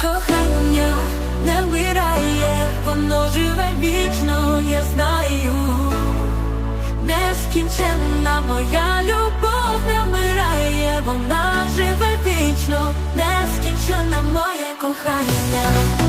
Кохання не вмирає, воно живе вічно, я знаю. Нескінченна моя любов не вмирає, вона живе вічно, нескінченна моє кохання.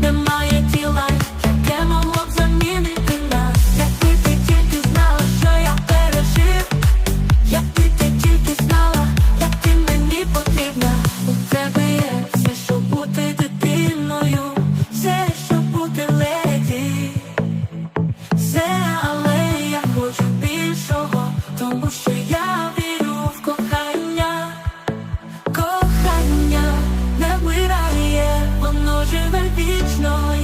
немає тіла, яке могло б замінити нас, якби ти тільки знала, що я пережив, якби ти тільки знала, як ти мені потрібна, у тебе все, щоб бути дитиною, все, щоб бути леді, але я хочу більшого, тому що я вірю beach noise.